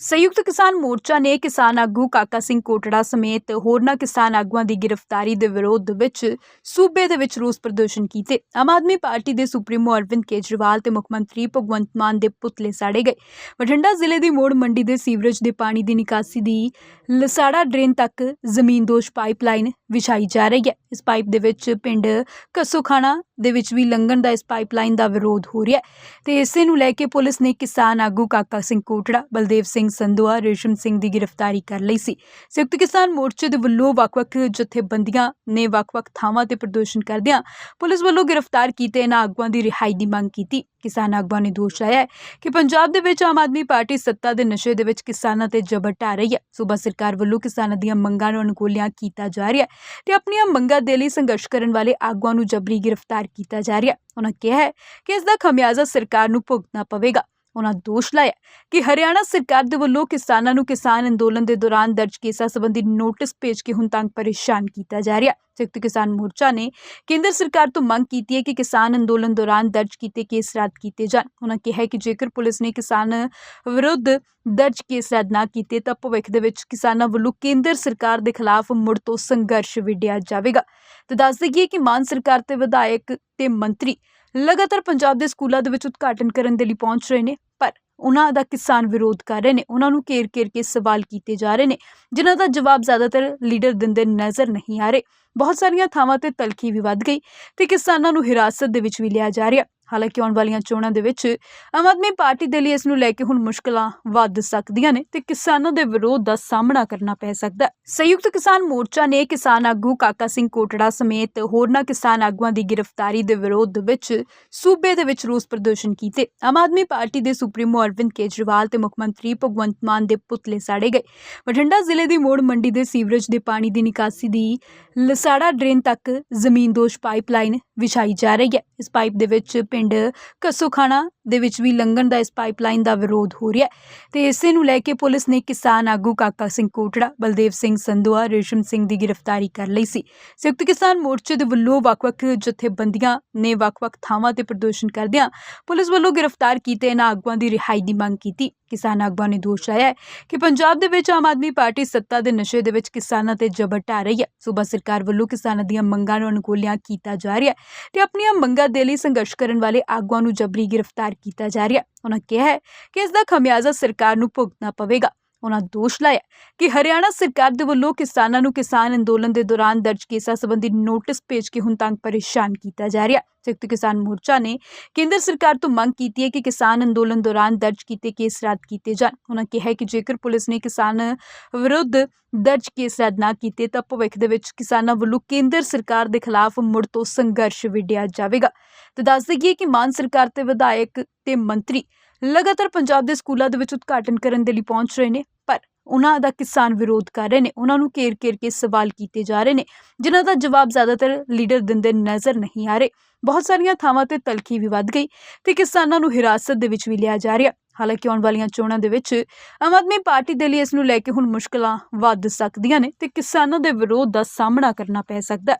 ਸੰਯੁਕਤ ਕਿਸਾਨ ਮੋਰਚਾ ਨੇ ਕਿਸਾਨ ਆਗੂ ਕਾਕਾ ਸਿੰਘ ਕੋਟੜਾ ਸਮੇਤ ਹੋਰਨਾਂ ਕਿਸਾਨ ਆਗੂਆਂ ਦੀ ਗ੍ਰਿਫਤਾਰੀ ਦੇ ਵਿਰੋਧ ਵਿੱਚ ਸੂਬੇ ਦੇ ਵਿੱਚ ਰੋਸ ਪ੍ਰਦਰਸ਼ਨ ਕੀਤੇ। ਆਮ ਆਦਮੀ ਪਾਰਟੀ ਦੇ ਸੁਪਰੀਮੋ ਅਰਵਿੰਦ ਕੇਜਰੀਵਾਲ ਤੇ ਮੁੱਖ ਮੰਤਰੀ ਭਗਵੰਤ ਮਾਨ ਦੇ ਪੁਤਲੇ ਸਾੜੇ ਗਏ। ਬਠਿੰਡਾ ਜ਼ਿਲ੍ਹੇ ਦੀ ਮੋੜ ਮੰਡੀ ਦੇ ਸੀਵਰੇਜ ਦੇ ਪਾਣੀ ਦੀ ਨਿਕਾਸੀ ਦੀ ਲਸਾੜਾ ਡਰੇਨ ਤੱਕ ਜ਼ਮੀਨਦੋਸ਼ ਪਾਈਪਲਾਈਨ ਵਿਛਾਈ ਜਾ ਰਹੀ ਹੈ। ਇਸ ਪਾਈਪ ਦੇ ਵਿੱਚ ਪਿੰਡ ਕਸੋਖਾਣਾ ਦੇ ਵਿੱਚ ਵੀ ਲੰਘਣ ਦਾ ਇਸ ਪਾਈਪਲਾਈਨ ਦਾ ਵਿਰੋਧ ਹੋ ਰਿਹਾ ਹੈ। ਤੇ ਇਸੇ ਨੂੰ ਲੈ ਕੇ ਪੁਲਿਸ ਨੇ ਕਿਸਾਨ ਆਗੂ ਕਾਕਾ ਸਿੰਘ ਕੋਟੜਾ, ਬਲਦੇਵ ਸਿੰਘ ਸੰਧੂਆ, ਰੇਸ਼ਮ ਸਿੰਘ ਦੀ ਗ੍ਰਿਫਤਾਰੀ ਕਰ ਲਈ ਸੀ। ਸੰਯੁਕਤ ਕਿਸਾਨ ਮੋਰਚੇ ਦੇ ਵੱਲੋਂ ਵੱਖ-ਵੱਖ ਜਥੇਬੰਦੀਆਂ ਨੇ ਵੱਖ-ਵੱਖ ਥਾਵਾਂ ਤੇ ਪ੍ਰਦਰਸ਼ਨ ਕਰਦਿਆਂ ਪੁਲਿਸ ਵੱਲੋਂ ਗ੍ਰਿਫਤਾਰ ਕੀਤੇ ਇਹਨਾਂ ਆਗੂਆਂ ਦੀ ਰਿਹਾਈ ਦੀ ਮੰਗ ਕੀਤੀ। ਕਿਸਾਨ ਆਗੂਆਂ ਨੇ ਦੋਸ਼ ਲਾਇਆ ਹੈ ਕਿ ਪੰਜਾਬ ਦੇ ਵਿੱਚ ਆਮ ਆਦਮੀ ਪਾਰਟੀ ਸੱਤਾ ਦੇ ਨਸ਼ੇ ਦੇ ਵਿੱਚ ਕਿਸਾਨਾਂ ਤੇ ਜ਼ਬਰ ਢਾ ਰਹੀ ਹੈ। ਸੂਬਾ ਸਰਕਾਰ ਵੱਲੋਂ ਕਿਸਾਨਾਂ ਦੀਆਂ ਮੰਗਾਂ ਨੂੰ ਅਨੁਕੂਲਿਆਂ ਕੀਤਾ ਜਾ ਰਿਹਾ ਹੈ ਤੇ ਆਪਣੀਆਂ ਮੰਗਾਂ ਦੇ ਲਈ ਸੰਘਰਸ਼ ਕਰਨ ਵਾਲੇ ਆਗੂਆਂ ਨੂੰ ਜਬਰੀ ਗ੍ਰਿਫਤਾਰ ਕੀਤਾ ਜਾ ਰਿਹਾ ਹੈ। ਉਹਨਾਂ ਕਿਹਾ ਹੈ ਕਿ ਇਸ ਦਾ ਖਮਿਆਜ਼ਾ ਸਰਕਾਰ ਨੂੰ ਭੁਗਤਣਾ ਪਵੇਗਾ। ਉਹਨਾਂ ਦੋਸ਼ ਲਾਇਆ ਕਿ ਹਰਿਆਣਾ ਸਰਕਾਰ ਦੇ ਵੱਲੋਂ ਕਿਸਾਨਾਂ ਨੂੰ ਕਿਸਾਨ ਅੰਦੋਲਨ ਦੇ ਦੌਰਾਨ ਦਰਜ ਕੇਸਾਂ ਸੰਬੰਧੀ ਨੋਟਿਸ ਭੇਜ ਕੇ ਹੁਣ ਤੰਗ ਪਰੇਸ਼ਾਨ ਕੀਤਾ ਜਾ ਰਿਹਾ। ਸੰਯੁਕਤ ਕਿਸਾਨ ਮੋਰਚਾ ਨੇ ਕੇਂਦਰ ਸਰਕਾਰ ਤੋਂ ਮੰਗ ਕੀਤੀ ਹੈ ਕਿ ਕਿਸਾਨ ਅੰਦੋਲਨ ਦੌਰਾਨ ਦਰਜ ਕੀਤੇ ਕੇਸ ਰੱਦ ਕੀਤੇ ਜਾਣ। ਉਹਨਾਂ ਕਿਹਾ ਕਿ ਜੇਕਰ ਪੁਲਿਸ ਨੇ ਕਿਸਾਨ ਵਿਰੁੱਧ ਦਰਜ ਕੇਸ ਰੱਦ ਨਾ ਕੀਤੇ ਤਾਂ ਭਵਿੱਖ ਦੇ ਵਿੱਚ ਕਿਸਾਨਾਂ ਵੱਲੋਂ ਕੇਂਦਰ ਸਰਕਾਰ ਦੇ ਖਿਲਾਫ ਮੁੜ ਤੋਂ ਸੰਘਰਸ਼ ਵਿੱਢਿਆ ਜਾਵੇਗਾ। ਤੇ ਦੱਸ ਦਈਏ ਕਿ ਮਾਨ ਸਰਕਾਰ ਤੇ ਵਿਧਾਇਕ ਤੇ ਮੰਤਰੀ ਲਗਾਤਾਰ ਪੰਜਾਬ ਦੇ ਸਕੂਲਾਂ ਦੇ ਵਿੱਚ ਉਦਘਾਟਨ ਕਰਨ ਦੇ ਲਈ ਪਹੁੰਚ ਰਹੇ ਨੇ, ਪਰ ਉਹਨਾਂ ਦਾ ਕਿਸਾਨ ਵਿਰੋਧ ਕਰ ਰਹੇ ਨੇ, ਉਹਨਾਂ ਨੂੰ ਘੇਰ-ਘੇਰ ਕੇ ਸਵਾਲ ਕੀਤੇ ਜਾ ਰਹੇ ਨੇ, ਜਿਨ੍ਹਾਂ ਦਾ ਜਵਾਬ ਜ਼ਿਆਦਾਤਰ ਲੀਡਰ ਦਿੰਦੇ ਨਜ਼ਰ ਨਹੀਂ ਆ ਰਹੇ। ਬਹੁਤ ਸਾਰੀਆਂ ਥਾਵਾਂ ਤੇ ਤਲਖੀ ਵੀ ਵੱਧ ਗਈ ਤੇ ਕਿਸਾਨਾਂ ਨੂੰ ਹਿਰਾਸਤ ਦੇ ਵਿੱਚ ਵੀ ਲਿਆ ਜਾ ਰਿਹਾ। ਹਾਲਾਂਕਿ ਆਉਣ ਵਾਲੀਆਂ ਚੋਣਾਂ ਦੇ ਵਿੱਚ ਆਮ ਆਦਮੀ ਪਾਰਟੀ ਦੇ ਲਈ ਇਸ ਨੂੰ ਲੈ ਕੇ ਹੁਣ ਮੁਸ਼ਕਲਾਂ ਵੱਧ ਸਕਦੀਆਂ ਨੇ ਤੇ ਕਿਸਾਨਾਂ ਦੇ ਵਿਰੋਧ ਦਾ ਸਾਹਮਣਾ ਕਰਨਾ ਪੈ ਸਕਦਾ ਹੈ। ਸੰਯੁਕਤ ਕਿਸਾਨ ਮੋਰਚਾ ਨੇ ਕਿਸਾਨ ਆਗੂ ਕਾਕਾ ਸਿੰਘ ਕੋਟੜਾ ਸਮੇਤ ਹੋਰਨਾਂ ਕਿਸਾਨ ਆਗੂਆਂ ਦੀ ਗ੍ਰਿਫਤਾਰੀ ਦੇ ਵਿਰੋਧ ਵਿੱਚ ਸੂਬੇ ਦੇ ਵਿੱਚ ਰੋਸ ਪ੍ਰਦਰਸ਼ਨ ਕੀਤੇ। ਆਮ ਆਦਮੀ ਪਾਰਟੀ ਦੇ ਸੁਪਰੀਮੋ ਅਰਵਿੰਦ ਕੇਜਰੀਵਾਲ ਤੇ ਮੁੱਖ ਮੰਤਰੀ ਭਗਵੰਤ ਮਾਨ ਦੇ ਪੁਤਲੇ ਸਾੜੇ ਗਏ। ਬਠਿੰਡਾ ਜ਼ਿਲ੍ਹੇ ਦੀ ਮੋੜ ਮੰਡੀ ਦੇ ਸੀਵਰੇਜ ਦੇ ਪਾਣੀ ਦੀ ਨਿਕਾਸੀ ਦੀ ਲਸਾੜਾ ਡਰੇਨ ਤੱਕ ਜ਼ਮੀਨ ਦੋਸ਼ ਪਾਈਪਲਾਈਨ ਵਿਛਾਈ ਜਾ ਰਹੀ ਹੈ। ਇਸ ਪਾਈਪ ਦੇ ਵਿੱਚ ਪਿੰਡ ਕਸੋਖਾਣਾ ਦੇ ਵਿੱਚ ਵੀ ਲੰਘਣ ਦਾ ਇਸ ਪਾਈਪਲਾਈਨ ਦਾ ਵਿਰੋਧ ਹੋ ਰਿਹਾ ਹੈ। ਤੇ ਇਸੇ ਨੂੰ ਲੈ ਕੇ ਪੁਲਿਸ ਨੇ ਕਿਸਾਨ ਆਗੂ ਕਾਕਾ ਸਿੰਘ ਕੋਟੜਾ, ਬਲਦੇਵ ਸਿੰਘ ਸੰਧੂਆ, ਰੇਸ਼ਮ ਸਿੰਘ ਦੀ ਗ੍ਰਿਫਤਾਰੀ ਕਰ ਲਈ ਸੀ। ਸੰਯੁਕਤ ਕਿਸਾਨ ਮੋਰਚੇ ਦੇ ਵੱਲੋਂ ਵੱਖ-ਵੱਖ ਜਥੇਬੰਦੀਆਂ ਨੇ ਵੱਖ-ਵੱਖ ਥਾਵਾਂ ਤੇ ਪ੍ਰਦਰਸ਼ਨ ਕਰਦਿਆਂ ਪੁਲਿਸ ਵੱਲੋਂ ਗ੍ਰਿਫਤਾਰ ਕੀਤੇ ਇਹਨਾਂ ਆਗੂਆਂ ਦੀ ਰਿਹਾਈ ਦੀ ਮੰਗ ਕੀਤੀ। ਕਿਸਾਨ ਆਗੂਆਂ ਨੇ ਦੋਸ਼ ਲਾਇਆ ਕਿ ਪੰਜਾਬ ਦੇ ਵਿੱਚ ਆਮ ਆਦਮੀ ਪਾਰਟੀ ਸੱਤਾ ਦੇ ਨਸ਼ੇ ਦੇ ਵਿੱਚ ਕਿਸਾਨਾਂ ਤੇ ਜ਼ਬਰ ਢਾ ਰਹੀ ਹੈ। ਸੂਬਾ ਸਰਕਾਰ ਵੱਲੋਂ ਕਿਸਾਨਾਂ ਦੀਆਂ ਮੰਗਾਂ ਨੂੰ ਅਨੁਕੂਲਿਆਂ ਕੀਤਾ ਜਾ ਰਿਹਾ ਹੈ ਤੇ ਆਪਣੀਆਂ ਮੰਗਾਂ ਦੇ ਲਈ ਸੰਘਰਸ਼ ਕਰਨ ਵਾਲੇ ਆਗੂਆਂ ਨੂੰ ਜਬਰੀ ਗ੍ਰਿਫਤਾਰ ਕੀਤਾ ਜਾ ਰਿਹਾ ਉਹਨਾਂ ਕਿਹਾ ਹੈ ਕਿ ਇਸ ਦਾ ਖਮਿਆਜ਼ਾ ਸਰਕਾਰ ਨੂੰ ਭੁਗਤਣਾ ਪਵੇਗਾ। ਉਨ੍ਹਾਂ ਦੋਸ਼ ਲਾਇਆ ਕਿ ਹਰਿਆਣਾ ਸਰਕਾਰ ਦੇ ਵੱਲੋਂ ਕਿਸਾਨਾਂ ਨੂੰ ਕਿਸਾਨ ਅੰਦੋਲਨ ਦੇ ਦੌਰਾਨ ਦਰਜ ਕੇਸਾਂ ਸੰਬੰਧੀ ਨੋਟਿਸ ਭੇਜ ਕੇ ਹੁਣ ਤੱਕ ਪਰੇਸ਼ਾਨ ਕੀਤਾ ਜਾ ਰਿਹਾ। ਸੰਯੁਕਤ ਕਿਸਾਨ ਮੋਰਚਾ ਨੇ ਕੇਂਦਰ ਸਰਕਾਰ ਤੋਂ ਮੰਗ ਕੀਤੀ ਹੈ ਕਿ ਕਿਸਾਨ ਅੰਦੋਲਨ ਦੌਰਾਨ ਦਰਜ ਕੀਤੇ ਕੇਸ ਰੱਦ ਕੀਤੇ ਜਾਣ। ਉਹਨਾਂ ਕਿਹਾ ਕਿ ਜੇਕਰ ਪੁਲਿਸ ਨੇ ਕਿਸਾਨ ਵਿਰੁੱਧ ਦਰਜ ਕੇਸ ਰੱਦ ਨਾ ਕੀਤੇ, ਤਾਂ ਭਵਿੱਖ ਦੇ ਵਿੱਚ ਕਿਸਾਨਾਂ ਵੱਲੋਂ ਕੇਂਦਰ ਸਰਕਾਰ ਦੇ ਖਿਲਾਫ ਮੁੜ ਤੋਂ ਸੰਘਰਸ਼ ਵਿੱਢਿਆ ਜਾਵੇਗਾ। ਤੇ ਦੱਸ ਦਈਏ ਕਿ ਮਾਨ ਸਰਕਾਰ ਤੇ ਵਿਧਾਇਕ ਤੇ ਮੰਤਰੀ ਲਗਾਤਾਰ ਪੰਜਾਬ ਦੇ ਸਕੂਲਾਂ ਦੇ ਵਿੱਚ ਉਦਘਾਟਨ ਕਰਨ ਦੇ ਲਈ ਪਹੁੰਚ ਰਹੇ ਨੇ, ਪਰ ਉਹਨਾਂ ਦਾ ਕਿਸਾਨ ਵਿਰੋਧ ਕਰ ਰਹੇ ਨੇ। ਉਹਨਾਂ ਨੂੰ ਘੇਰ-ਘੇਰ ਕੇ ਸਵਾਲ ਕੀਤੇ ਜਾ ਰਹੇ ਨੇ, ਜਿਨ੍ਹਾਂ ਦਾ ਜਵਾਬ ਜ਼ਿਆਦਾਤਰ ਲੀਡਰ ਦਿੰਦੇ ਨਜ਼ਰ ਨਹੀਂ ਆ ਰਹੇ। ਬਹੁਤ ਸਾਰੀਆਂ ਥਾਵਾਂ ਤੇ ਤਲਖੀ ਵੀ ਵੱਧ ਗਈ ਤੇ ਕਿਸਾਨਾਂ ਨੂੰ ਹਿਰਾਸਤ ਦੇ ਵਿੱਚ ਵੀ ਲਿਆ ਜਾ ਰਿਹਾ। ਹਾਲਾਂਕਿ ਆਉਣ ਵਾਲੀਆਂ ਚੋਣਾਂ ਦੇ ਵਿੱਚ ਆਮ ਆਦਮੀ ਪਾਰਟੀ ਦੇ ਲਈ ਇਸ ਨੂੰ ਲੈ ਕੇ ਹੁਣ ਮੁਸ਼ਕਲਾਂ ਵੱਧ ਸਕਦੀਆਂ ਨੇ ਤੇ ਕਿਸਾਨਾਂ ਦੇ ਵਿਰੋਧ ਦਾ ਸਾਹਮਣਾ ਕਰਨਾ ਪੈ ਸਕਦਾ